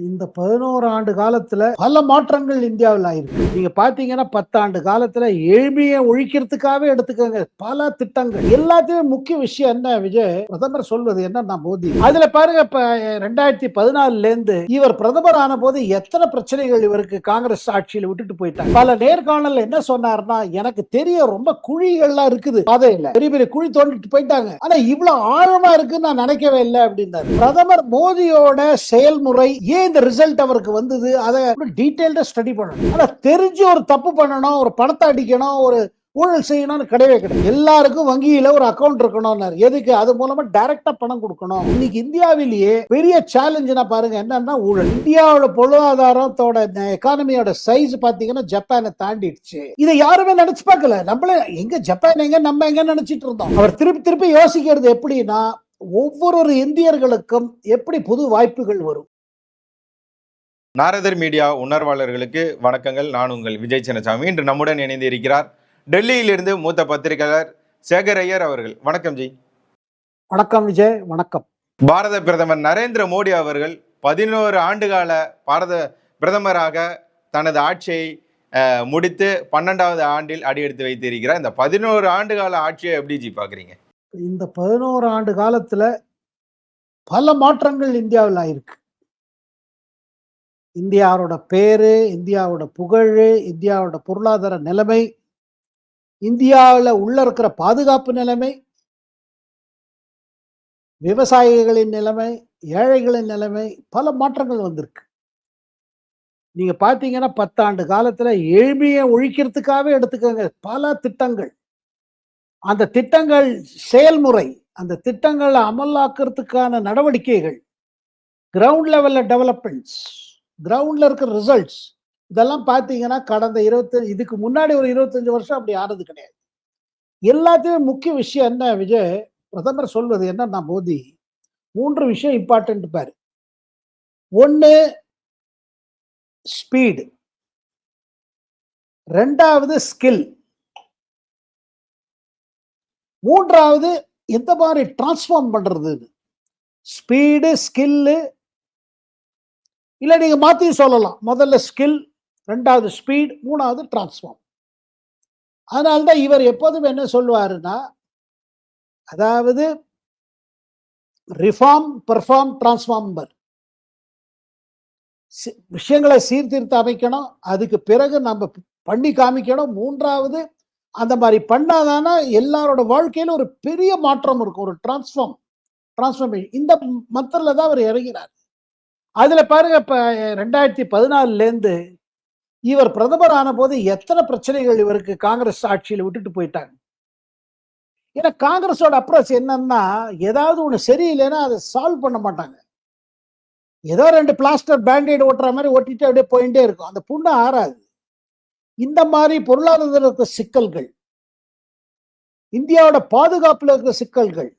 இந்த பதினோரு ஆண்டு காலத்துல பல மாற்றங்கள் இந்தியாவில் ஆயிருக்கு. நீங்க பாத்தீங்கன்னா பத்தாண்டு காலத்துல ஏழ்மையை ஒழிக்கிறதுக்காகவே எடுத்துக்கோங்க. பல திட்டங்கள். எல்லாத்தையும் முக்கிய விஷயம் என்ன விஜய்? பிரதமர் சொல்வது என்னன்னா மோடி அதுல பாருங்க இப்ப ரெண்டாயிரத்தி பதினாலுல இருந்து இவர் பிரதமர் ஆன போது எத்தனை பிரச்சனைகள் இவருக்கு காங்கிரஸ் ஆட்சியில் விட்டுட்டு போயிட்டாங்க. பல நேர்காணல் என்ன சொன்னார்னா எனக்கு தெரிய ரொம்ப குழிகள்லாம் இருக்குது. பாதையில பெரிய பெரிய குழி தோண்டிட்டு போயிட்டாங்க. ஆனா இவ்வளவு ஆழமா இருக்குன்னு நான் நினைக்கவே இல்லை அப்படின்னாரு. பிரதமர் மோடியோட செயல்முறை ஏன் இந்த ரிசல்ட் அவருக்கு வந்தது அதை டீட்டெயில்டா ஸ்டடி பண்ணணும். ஆனா தெரிஞ்சு ஒரு தப்பு பண்ணணும் ஒரு பணத்தை அடிக்கணும் ஒரு ஊழல் செய்யணும்னு கிடையவே கிடையாது. எல்லாருக்கும் வங்கியில ஒரு அக்கௌண்ட் இருக்கணும்னாரு. எதுக்கு? அது மூலமா டைரக்டா பணம் கொடுக்கணும். இன்னைக்கு இந்தியாவிலேயே பெரிய சேலஞ்சுனா பாருங்க என்னன்னா ஊழல். இந்தியாவோட பொருளாதாரத்தோட எக்கானமியோட சைஸ் பாத்தீங்கன்னா ஜப்பானை தாண்டிடுச்சு. இதை யாருமே நினைச்சு பார்க்கல. நம்மள எங்க ஜப்பான் எங்க நம்ம எங்க நினைச்சிட்டு இருந்தோம். அவர் திருப்பி திருப்பி யோசிக்கிறது எப்படின்னா ஒவ்வொரு இந்தியர்களுக்கும் எப்படி புது வாய்ப்புகள் வரும். நாரதர் மீடியா உணர்வாளர்களுக்கு வணக்கங்கள். நான் உங்கள் விஜய் சின்னசாமி. இன்று நம்முடன் இணைந்து இருக்கிறார் டெல்லியிலிருந்து மூத்த பத்திரிகையாளர் சேகர் ஐயர் அவர்கள். வணக்கம் ஜி. வணக்கம் விஜய் வணக்கம். பாரத பிரதமர் நரேந்திர மோடி அவர்கள் பதினோரு ஆண்டுகால பாரத பிரதமராக தனது ஆட்சியை முடித்து பன்னெண்டாவது ஆண்டில் அடியெடுத்து வைத்திருக்கிறார். இந்த பதினோரு ஆண்டுகால ஆட்சியை எப்படி ஜி பாக்குறீங்க இந்த பதினோரு ஆண்டு காலத்துல பல மாற்றங்கள் இந்தியாவில் ஆயிருக்கு. இந்தியாவோட பேரு இந்தியாவோட புகழ் இந்தியாவோட பொருளாதார நிலைமை இந்தியாவில் உள்ள இருக்கிற பாதுகாப்பு நிலைமை விவசாயிகளின் நிலைமை ஏழைகளின் நிலைமை பல மாற்றங்கள் வந்திருக்கு. நீங்க பாத்தீங்கன்னா பத்தாண்டு காலத்துல ஏழ்மையை ஒழிக்கிறதுக்காகவே எடுத்துக்கோங்க பல திட்டங்கள். அந்த திட்டங்கள் செயல்முறை அந்த திட்டங்களை அமலாக்கிறதுக்கான நடவடிக்கைகள் கிரவுண்ட் லெவல்ல டெவலப்மெண்ட்ஸ் கிரவுண்ட்ல இருக்கிற ரிசல்ட்ஸ் இதெல்லாம் பார்த்தீங்கன்னா கடந்த இருபத்தி இதுக்கு முன்னாடி ஒரு இருபத்தஞ்சு வருஷம் அப்படி ஆனது கிடையாது. எல்லாத்தையும் முக்கிய விஷயம் என்ன விஜய்? பிரதமர் சொல்வது என்னன்னா மோதி மூன்று விஷயம் இம்பார்ட்டன்ட் பாரு. ஒன்று ஸ்பீடு ரெண்டாவது ஸ்கில் மூன்றாவது எந்த மாதிரி டிரான்ஸ்ஃபார்ம் பண்ணுறது ஸ்பீடு ஸ்கில்லு இல்லை நீங்க மாற்றி சொல்லலாம். முதல்ல ஸ்கில் ரெண்டாவது ஸ்பீட் மூணாவது டிரான்ஸ்ஃபார்ம் அதனால்தான் இவர் எப்போதும் என்ன சொல்லுவாருன்னா அதாவது ரிஃபார்ம் பெர்ஃபார்ம் டிரான்ஸ்ஃபார்ம்பர் விஷயங்களை சீர்திருத்த அமைக்கணும். அதுக்கு பிறகு நம்ம பண்ணி காமிக்கணும். மூன்றாவது அந்த மாதிரி பண்ணாதானா எல்லாரோட வாழ்க்கையில ஒரு பெரிய மாற்றம் இருக்கும். ஒரு டிரான்ஸ்ஃபார்ம் டிரான்ஸ்ஃபார்மேஷன் இந்த மந்திரில் தான் அவர் இறங்கினார் அதுல பாருங்க இப்ப ரெண்டாயிரத்தி பதினாலுல இருந்து இவர் பிரதமர் ஆன போது எத்தனை பிரச்சனைகள் இவருக்கு காங்கிரஸ் ஆட்சியில் விட்டுட்டு போயிட்டாங்க. ஏன்னா காங்கிரஸோட அப்ரோச் என்னன்னா ஏதாவது ஒண்ணு சரியில்லைன்னா அதை சால்வ் பண்ண மாட்டாங்க. ஏதோ ரெண்டு பிளாஸ்டர் பேண்டேட் ஓட்டுற மாதிரி ஓட்டிட்டு அப்படியே போயிட்டே இருக்கும். அந்த புண்ணு ஆறாது. இந்த மாதிரி பொருளாதாரத்தில் இருக்கிற சிக்கல்கள் இந்தியாவோட பாதுகாப்புல இருக்கிற சிக்கல்கள்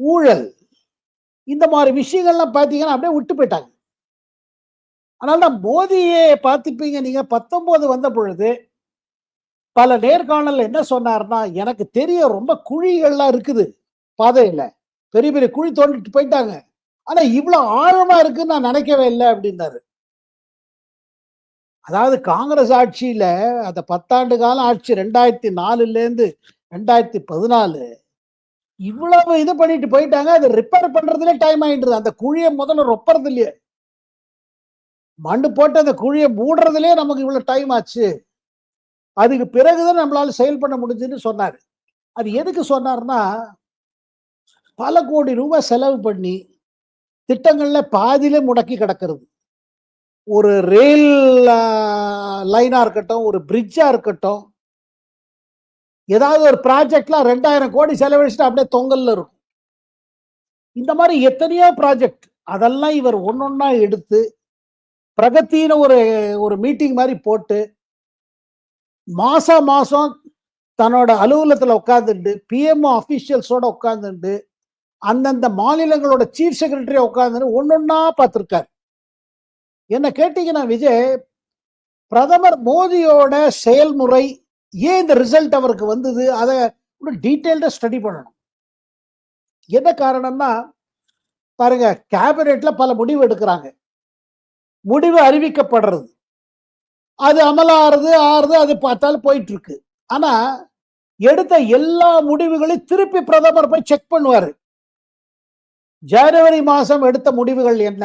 ஊழல் இந்த மாதிரி விஷயங்கள்லாம் பார்த்தீங்கன்னா அப்படியே விட்டு போயிட்டாங்க. அதனால தான் மோதியை பார்த்துப்பீங்க நீங்க. பத்தொன்பது வந்த பொழுது பல நேர்காணல் என்ன சொன்னார்னா எனக்கு தெரிய ரொம்ப குழிகள்லாம் இருக்குது பாதையில. பெரிய பெரிய குழி தோண்டிட்டு போயிட்டாங்க. ஆனா இவ்வளவு ஆழமா இருக்குன்னு நான் நினைக்கவே இல்லை அப்படின்னாரு. அதாவது காங்கிரஸ் ஆட்சியில அந்த பத்தாண்டு காலம் ஆட்சி ரெண்டாயிரத்தி நாலுல இருந்து ரெண்டாயிரத்தி பதினாலு இவ்வளவு இது பண்ணிட்டு போயிட்டாங்க அதை ரிப்பேர் பண்றதுல டைம் ஆயிடுது. அந்த குழியை முதல்ல ரொப்பறது இல்லையே. மண்ணு போட்டு அந்த குழியை மூடுறதுலயே நமக்கு இவ்வளவு டைம் ஆச்சு. அதுக்கு பிறகுதான் நம்மளால செயல் பண்ண முடிஞ்சுன்னு சொன்னாரு. அது எதுக்கு சொன்னார்னா பல கோடி ரூபாய் செலவு பண்ணி திட்டங்கள்ல பாதியிலே முடக்கி கிடக்கிறது. ஒரு ரயில் லைனா இருக்கட்டும் ஒரு பிரிட்ஜா இருக்கட்டும் ஏதாவது ஒரு ப்ராஜெக்ட்லாம் ரெண்டாயிரம் கோடி செலவழிச்சுட்டு அப்படியே தொங்கல்ல இருக்கும். இந்த மாதிரி எத்தனையோ ப்ராஜெக்ட் அதெல்லாம் இவர் ஒன்னொன்னா எடுத்து பிரகத்தின்னு ஒரு ஒரு மீட்டிங் மாதிரி போட்டு மாசம் மாசம் தன்னோட அலுவலகத்தில் உட்காந்துட்டு பிஎம்ஓ அபிஷியல்ஸோட உட்காந்துட்டு அந்தந்த மாநிலங்களோட சீஃப் செக்ரட்டரி உட்காந்து ஒன்னொன்னா பார்த்துருக்காரு. என்ன கேட்டீங்கன்னா விஜய் பிரதமர் மோடியோட செயல்முறை ஏன் இந்த ரிசல்ட் அவருக்கு வந்தது? அதை டீட்டெயில்டா ஸ்டடி பண்ணணும். என்ன காரணம்னா பாருங்க கேபினெட்ல பல முடிவு எடுக்கிறாங்க. முடிவு அறிவிக்கப்படுறது. அது அமலாறுது ஆறுது அது பார்த்தாலும் போயிட்டு இருக்கு ஆனா எடுத்த எல்லா முடிவுகளையும் திருப்பி பிரதமர் போய் செக் பண்ணுவாரு. ஜனவரி மாசம் எடுத்த முடிவுகள் என்ன?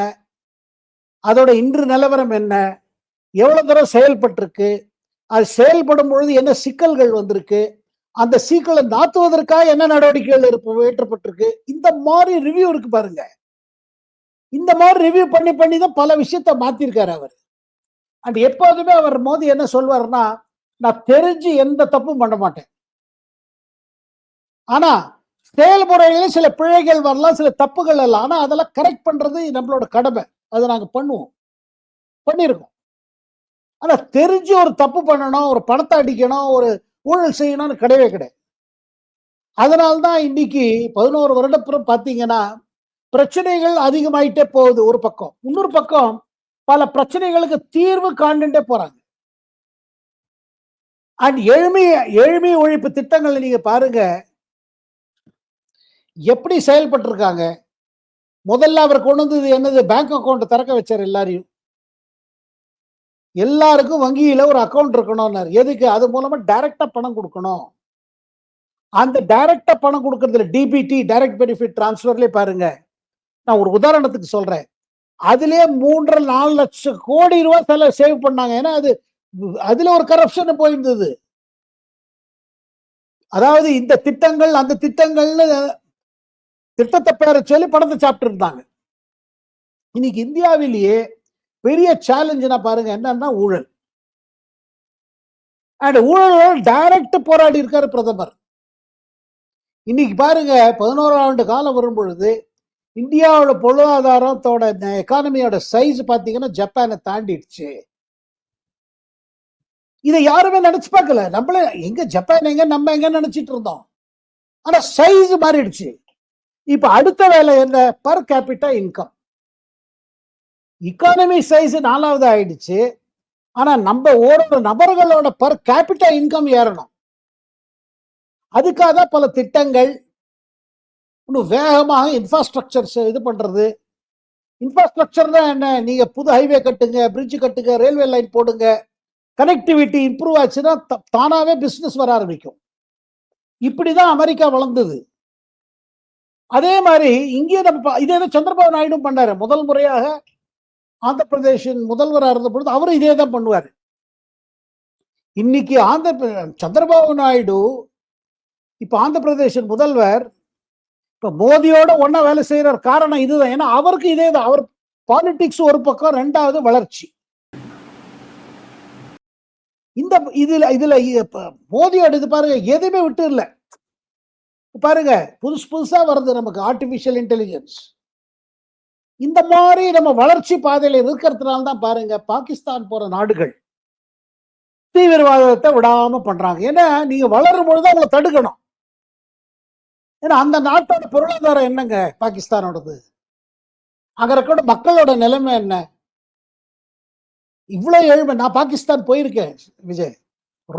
அதோட இன்று நிலவரம் என்ன? எவ்வளவு தூரம் செயல்பட்டிருக்கு? அது செயல்படும் பொழுது என்ன சிக்கல்கள் வந்திருக்கு? அந்த சிக்கலை நாத்துவதற்காக என்ன நடவடிக்கைகள் இருப்ப ஏற்றப்பட்டிருக்கு இந்த மாதிரி ரிவ்யூ இருக்கு பாருங்க. இந்த மாதிரி ரிவ்யூ பண்ணி பண்ணி தான் பல விஷயத்த மாத்திருக்காரு அவர். அண்ட் எப்போதுமே அவர் மோதி என்ன சொல்வார்னா நான் தெரிஞ்சு எந்த தப்பும் பண்ண மாட்டேன். ஆனா செயல்முறைகளில் சில பிழைகள் வரலாம் சில தப்புகள் எல்லாம் ஆனா அதெல்லாம் கரெக்ட் பண்றது நம்மளோட கடமை. அதை நாங்க பண்ணுவோம். பண்ணியிருக்கோம். ஆனா தெரிஞ்சு ஒரு தப்பு பண்ணணும் ஒரு பணத்தை அடிக்கணும் ஒரு ஊழல் செய்யணும்னு கிடையவே கிடையாது. அதனால்தான் இன்னைக்கு பதினோரு வருடப்புறம் பார்த்தீங்கன்னா பிரச்சனைகள் அதிகமாயிட்டே போகுது ஒரு பக்கம். இன்னொரு பக்கம் பல பிரச்சனைகளுக்கு தீர்வு காண்டுட்டே போறாங்க. அண்ட் எளிமை எழுமை ஒழிப்பு திட்டங்களை நீங்க பாருங்க. எப்படி செயல்பட்டு இருக்காங்க முதல்ல அவர் கொண்டு வந்தது என்னது? பேங்க் அக்கௌண்ட் திறக்க வச்சார் எல்லாரையும். எல்லாருக்கும் வங்கியில ஒரு அக்கௌண்ட் இருக்கணும்னாரு. எதுக்கு? அது மூலமா டைரக்டா பணம் கொடுக்கணும். அந்த டைரக்டா பணம் கொடுக்கறதுல டிபிடி டைரக்ட் பெனிஃபிட் டிரான்ஸ்ஃபர்லயே பாருங்க. நான் ஒரு உதாரணத்துக்கு சொல்றேன். அதுலயே மூன்றரை நாலு லட்சம் கோடி ரூபாய் செல சேவ் பண்ணாங்க. ஏன்னா அது அதுல ஒரு கரப்ஷன் போயிருந்தது. அதாவது இந்த திட்டங்கள் அந்த திட்டங்கள்னு திட்டத்தை பேரை சொல்லி பணத்தை சாப்பிட்டு இருந்தாங்க இன்னைக்கு இந்தியாவிலேயே பெரிய சேலஞ்சுனா பாருங்க என்னன்னா ஊழல். அண்ட் ஊழல் டைரக்ட் போராடி இருக்காரு பிரதமர். இன்னைக்கு பாருங்க பதினோரு ஆண்டு காலம் வரும் பொழுது இந்தியாவோட பொருளாதாரத்தோட எக்கானமியோட சைஸ் பாத்தீங்கன்னா ஜப்பானை தாண்டிடுச்சு. இதை யாருமே நினைச்சு பார்க்கல. நம்மளே எங்க ஜப்பான் எங்க நம்ம எங்க நினைச்சிட்டு இருந்தோம். ஆனா சைஸ் மாறிடுச்சு. இப்ப அடுத்த வேலை என்ன? Per capita income economy size நாலாவது ஆயிடுச்சு. ஆனா நம்ம ஓடுற நபர்களோட பர் கேபிட்டல் இன்கம் ஏறணும். அதுக்காக தான் பல திட்டங்கள். இன்னும் வேகமாக இன்ஃப்ராஸ்ட்ரக்சர்ஸ் இது பண்றது. இன்ஃப்ராஸ்ட்ரக்சர்னா தான் என்ன? நீங்க புது ஹைவே கட்டுங்க பிரிட்ஜ் கட்டுங்க ரயில்வே லைன் போடுங்க. கனெக்டிவிட்டி இம்ப்ரூவ் ஆச்சுன்னா தானாவே பிசினஸ் வர ஆரம்பிக்கும். இப்படிதான் அமெரிக்கா வளர்ந்தது. அதே மாதிரி இங்கே நம்ம இதே சந்திரபாபு நாயுடு பண்ணாரு. முதல் முறையாக ஆந்திர பிரதேஷின் முதல்வராக இருந்த பொழுது அவரும் இதே தான் பண்ணுவார். இன்னைக்கு ஆந்திர சந்திரபாபு நாயுடு இப்போ ஆந்திர பிரதேசன் முதல்வர் இப்போ மோதியோட ஒன்றா வேலை செய்யற காரணம் இதுதான். ஏன்னா அவருக்கு இதே தான் அவர் பாலிடிக்ஸ் ஒரு பக்கம் ரெண்டாவது வளர்ச்சி. இந்த இதுல இதுல இப்ப மோதியோட இது பாருங்க எதுவுமே விட்டு இல்லை. பாருங்க புதுசு புதுசா வருது நமக்கு ஆர்டிபிஷியல் இன்டெலிஜென்ஸ் இந்த மாதிரி நம்ம வளர்ச்சி பாதையில இருக்கிறதுனால தான் பாருங்க பாகிஸ்தான் போற நாடுகள் தீவிரவாதத்தை விடாம பண்றாங்க. ஏன்னா நீங்க வளரும் பொழுது அவங்களை தடுக்கணும். ஏன்னா அந்த நாட்டோட பொருளாதாரம் என்னங்க பாகிஸ்தானோடது? அங்க இருக்கிற மக்களோட நிலைமை என்ன? இவ்வளவு ஏழ்மை நான் பாகிஸ்தான் போயிருக்கேன் விஜய்.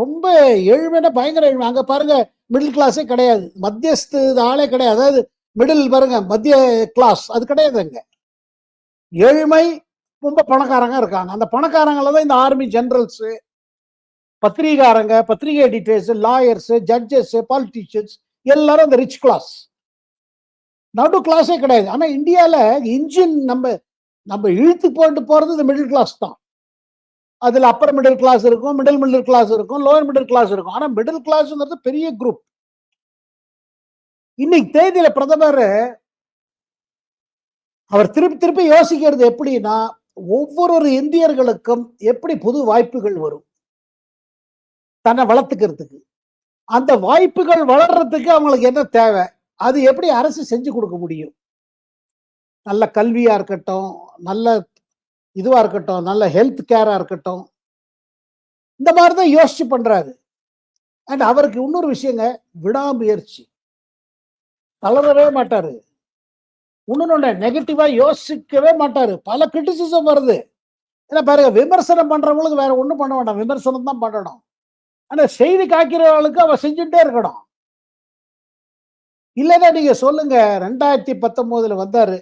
ரொம்ப ஏழ்மைன்னா பயங்கர ஏழ்மை. அங்க பாருங்க மிடில் கிளாஸே கிடையாது. மத்தியஸ்து ஆளே கிடையாது. அதாவது மிடில் பாருங்க மத்திய கிளாஸ் அது கிடையாது அங்கே ஏழ்மை ரொம்ப பணக்காரங்க இருக்காங்க. அந்த பணக்காரங்கள தான் இந்த ஆர்மி ஜெனரல்ஸ் பத்திரிகாரங்க பத்திரிகை எடிட்டர்ஸ் லாயர்ஸ் ஜட்ஜஸ் பாலிட்டிஷியன்ஸ் எல்லாரும் அந்த ரிச் கிளாஸ் நடு கிளாஸே கிடையாது. ஆனால் இந்தியாவில் இன்ஜின் நம்ம நம்ம இழுத்து போட்டு போகிறது இந்த மிடில் கிளாஸ் தான். அதில் அப்பர் மிடில் கிளாஸ் இருக்கும் மிடில் மிடில் கிளாஸ் இருக்கும் லோயர் மிடில் கிளாஸ் இருக்கும். ஆனால் மிடில் கிளாஸ்ங்கிறது பெரிய குரூப் இன்னைக்கு தேதியில் பிரதமர் அவர் திருப்பி திருப்பி யோசிக்கிறது எப்படின்னா ஒவ்வொரு இந்தியர்களுக்கும் எப்படி புது வாய்ப்புகள் வரும்? தன்னை வளர்த்துக்கிறதுக்கு. அந்த வாய்ப்புகள் வளர்றதுக்கு அவங்களுக்கு என்ன தேவை? அது எப்படி அரசு செஞ்சு கொடுக்க முடியும்? நல்ல கல்வியா இருக்கட்டும் நல்ல இதுவா இருக்கட்டும் நல்ல ஹெல்த் கேரா இருக்கட்டும். இந்த மாதிரி தான் யோசிச்சு பண்றாரு. அண்ட் அவருக்கு இன்னொரு விஷயங்க விடாமுயற்சி. தளரவே மாட்டாரு. இன்னொன்னு நெகட்டிவா யோசிக்கவே மாட்டாரு. பல கிரிட்டிசிசம் வருது. ஏன்னா பாருங்க விமர்சனம் பண்றவங்களுக்கு வேற ஒண்ணும் பண்ண வேண்டாம். விமர்சனம் தான் பண்ணணும். ஆனா செய்தி காக்கிறவங்களுக்கு அவ செஞ்சுட்டே இருக்கணும். இல்லைன்னா நீங்க சொல்லுங்க ரெண்டாயிரத்தி பத்தொன்பதுல வந்தாரு.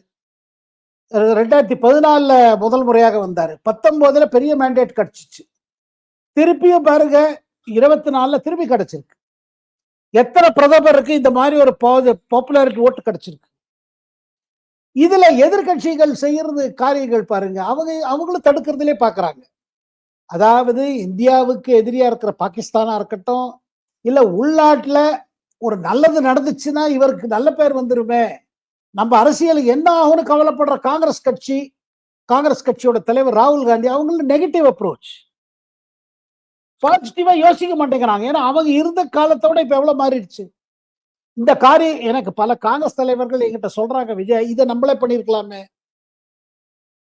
ரெண்டாயிரத்தி பதினாலுல முதல் முறையாக வந்தாரு. பத்தொன்பதுல பெரிய மேண்டேட் கிடைச்சிச்சு. திருப்பியும் பாருங்க இருபத்தி நாலுல திருப்பி கிடைச்சிருக்கு. எத்தனை பிரதமருக்கு இந்த மாதிரி ஒரு பாப்புலாரிட்டி ஓட்டு கிடைச்சிருக்கு? இதுல எதிர்க்கட்சிகள் செய்யறது காரியங்கள் பாருங்க. அவங்க அவங்களும் தடுக்கிறதுலே பாக்குறாங்க. அதாவது இந்தியாவுக்கு எதிரியா இருக்கிற பாகிஸ்தானா இருக்கட்டும் இல்ல உள்நாட்டுல ஒரு நல்லது நடந்துச்சுன்னா இவருக்கு நல்ல பேர் வந்துருமே. நம்ம அரசியல் என்ன ஆகும்னு கவலைப்படுற காங்கிரஸ் கட்சி காங்கிரஸ் கட்சியோட தலைவர் ராகுல் காந்தி அவங்களும் நெகட்டிவ் அப்ரோச் பாசிட்டிவா யோசிக்க மாட்டேங்கிறாங்க. ஏன்னா அவங்க இருந்த காலத்தோட இப்ப எவ்வளவு மாறிடுச்சு. இந்த காரியம் எனக்கு பல காங்கிரஸ் தலைவர்கள் என்கிட்ட சொல்றாங்க விஜய். இதை நம்மளே பண்ணிருக்கலாமே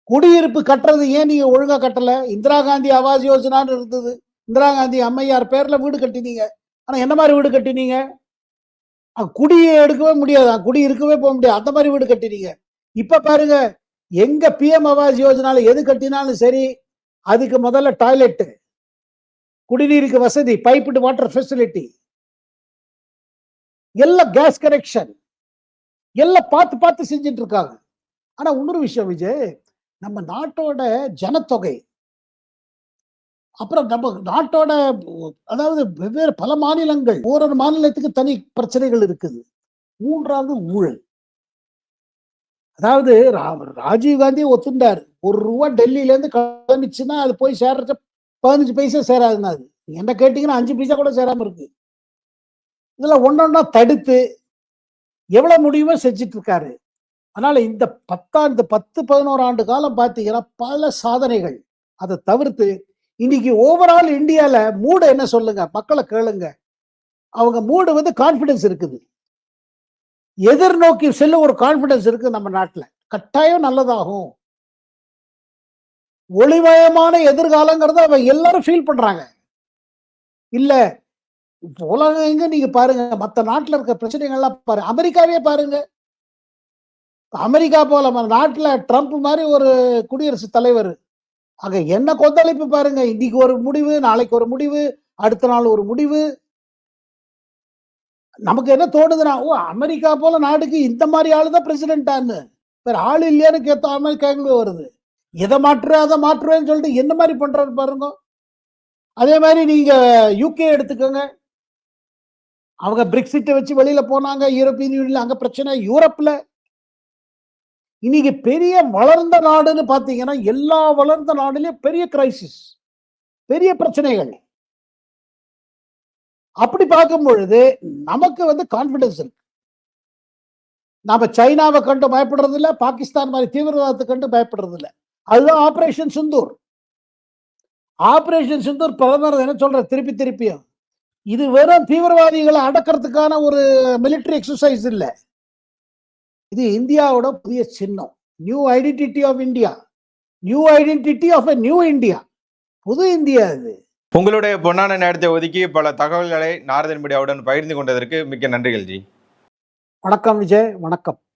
குடியிருப்பு கட்டுறது ஏன் நீங்க ஒழுங்கா கட்டல? இந்திரா காந்தி ஆவாஸ் யோஜனான்னு இருந்தது. இந்திரா காந்தி அம்மையார் பேர்ல வீடு கட்டினீங்க. ஆனா என்ன மாதிரி வீடு கட்டினீங்க? குடியை எடுக்கவே முடியாது. குடி இருக்கவே போக முடியாது. அந்த மாதிரி வீடு கட்டினீங்க. இப்ப பாருங்க எங்க பிஎம் ஆவாஸ் யோஜனால எது கட்டினாலும் சரி அதுக்கு முதல்ல டாய்லெட்டு குடிநீருக்கு வசதி பைப்டு வாட்டர் ஃபெசிலிட்டி எல்லாம் கேஸ் கனெக்ஷன் எல்லாம் பார்த்து பார்த்து செஞ்சுட்டு இருக்காங்க. ஆனா இன்னொரு விஷயம் விஜய் நம்ம நாட்டோட ஜனத்தொகை அப்புறம் நம்ம நாட்டோட அதாவது வெவ்வேறு பல மாநிலங்கள் ஒரு மாநிலத்துக்கு தனி பிரச்சனைகள் இருக்குது. மூன்றாவது ஊழல். அதாவது ரா- ராஜீவ் காந்தி ஒத்துண்டார். ஒரு ரூபா டெல்லியில இருந்து கிளம்பிச்சுன்னா அது போய் சேர்றது பதினஞ்சு பைசா சேராதுன்னா அது. என்ன கேட்டீங்கன்னா அஞ்சு பைசா கூட சேராம இருக்கு. இதெல்லாம் ஒன்னொன்னா தடுத்து எவ்வளோ முடியுமோ செஞ்சுட்டு இருக்காரு அதனால இந்த பத்தாண்டு பத்து பதினோரு ஆண்டு காலம் பார்த்தீங்கன்னா பல சாதனைகள். அதை தவிர்த்து இன்னைக்கு ஓவரால் இந்தியால மூடு என்ன சொல்லுங்க? மக்களை கேளுங்க. அவங்க மூடு வந்து கான்ஃபிடன்ஸ் இருக்குது. எதிர்நோக்கி செல்ல ஒரு கான்ஃபிடன்ஸ் இருக்கு நம்ம நாட்டில். கட்டாயம் நல்லதாகும். ஒளிமயமான எதிர்காலங்கிறத அவங்க எல்லாரும் ஃபீல் பண்றாங்க. இல்லை இப்ப உலகம் எங்க நீங்க பாருங்க. மத்த நாட்டுல இருக்க பிரச்சனைகள்லாம் பாருங்க அமெரிக்காவே பாருங்க. அமெரிக்கா போல நாட்டுல ட்ரம்ப் மாதிரி ஒரு குடியரசுத் தலைவர். அங்க என்ன கொந்தளிப்பு பாருங்க. இன்னைக்கு ஒரு முடிவு நாளைக்கு ஒரு முடிவு அடுத்த நாள் ஒரு முடிவு. நமக்கு என்ன தோணுதுன்னா ஓ அமெரிக்கா போல நாடுக்கு இந்த மாதிரி ஆளு தான் பிரசிடென்டான்னு வேற ஆள் இல்லையான்னு கேத்த அமெரிக்காங்களே வருது. எதை மாற்று அதை மாற்றுவேன்னு சொல்லிட்டு என்ன மாதிரி பண்றாரு பாருங்க. அதே மாதிரி நீங்க யூகே எடுத்துக்கோங்க. அவங்க பிரிக்சிட்டை வச்சு வெளியில போனாங்க யூரோப்பியன் யூனியன்ல அங்க பிரச்சனை யூரோப்ல. இன்னைக்கு பெரிய வளர்ந்த நாடுன்னு பாத்தீங்கன்னா எல்லா வளர்ந்த நாடுலயும் பெரிய கிரைசிஸ் பெரிய பிரச்சனைகள். அப்படி பார்க்கும் பொழுது நமக்கு வந்து கான்பிடன்ஸ் இருக்கு. நாம சைனாவை கண்டு பயப்படுறது இல்லை பாகிஸ்தான் மாதிரி தீவிரவாதத்தை கண்டு பயப்படுறது இல்லை அதுதான் ஆபரேஷன் சிந்தூர். ஆபரேஷன் சிந்தூர் பிரதமர் என்ன சொல்ற திருப்பி திருப்பியும். இது வெறும் தீவிரவாதிகளை அடக்கிறதுக்கான ஒரு மிலிட்டரி எக்ஸசைஸ் இல்ல. இது இந்தியாவோட புதிய சின்னம். New identity of India new identity of a new India புது இந்தியா இது. உங்களுடைய பொன்னான நேரத்தை ஒதுக்கி பல தகவல்களை நாரதன் மீடியாவுடன் பகிர்ந்து கொண்டதற்கு மிக்க நன்றிகள் ஜி. வணக்கம் விஜய் வணக்கம்.